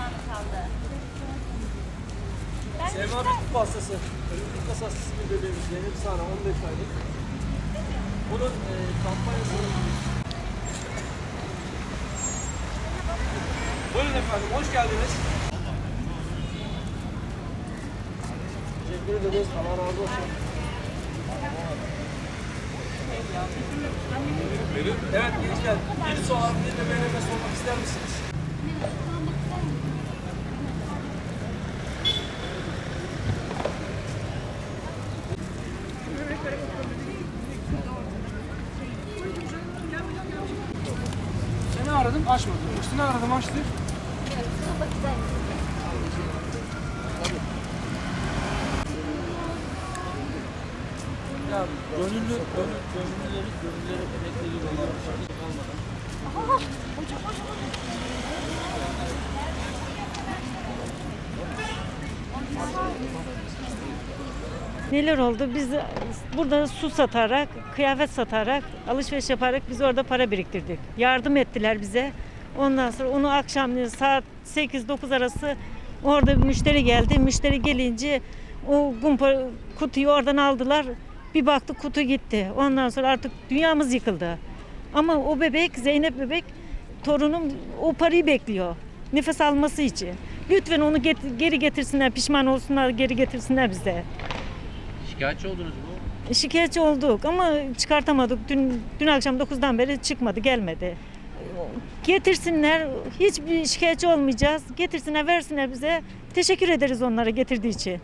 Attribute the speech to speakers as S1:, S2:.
S1: zamanı kaldı. Ben bir tıp hastası. Olimpik kas hastası bir bebeğimiz Zeynep Sara 15 aylık. Bunun e, kampanyasını... Buyurun efendim, hoş geldiniz. Teşekkür ederiz. Allah razı olsun. Evet, gençler. Birisi olan bir bebeğine sormak ister misiniz?
S2: Aradım açmadı. Üstüne aradım açtı.
S1: Ya gönüllü, gönül, gönüllüleri, gönüllüleri emekli
S3: Neler oldu? Biz burada su satarak, kıyafet satarak, alışveriş yaparak biz orada para biriktirdik. Yardım ettiler bize. Ondan sonra onu akşam saat 8-9 arası orada bir müşteri geldi. Müşteri gelince o gumpa kutuyu oradan aldılar. Bir baktık kutu gitti. Ondan sonra artık dünyamız yıkıldı. Ama o bebek, Zeynep bebek torunum o parayı bekliyor. Nefes alması için. Lütfen onu get- geri getirsinler, pişman olsunlar, geri getirsinler bize.
S4: Şikayetçi oldunuz mu?
S3: Şikayetçi olduk ama çıkartamadık. Dün, dün akşam 9'dan beri çıkmadı, gelmedi. Getirsinler, hiçbir şikayetçi olmayacağız. Getirsinler, versinler bize. Teşekkür ederiz onlara getirdiği için.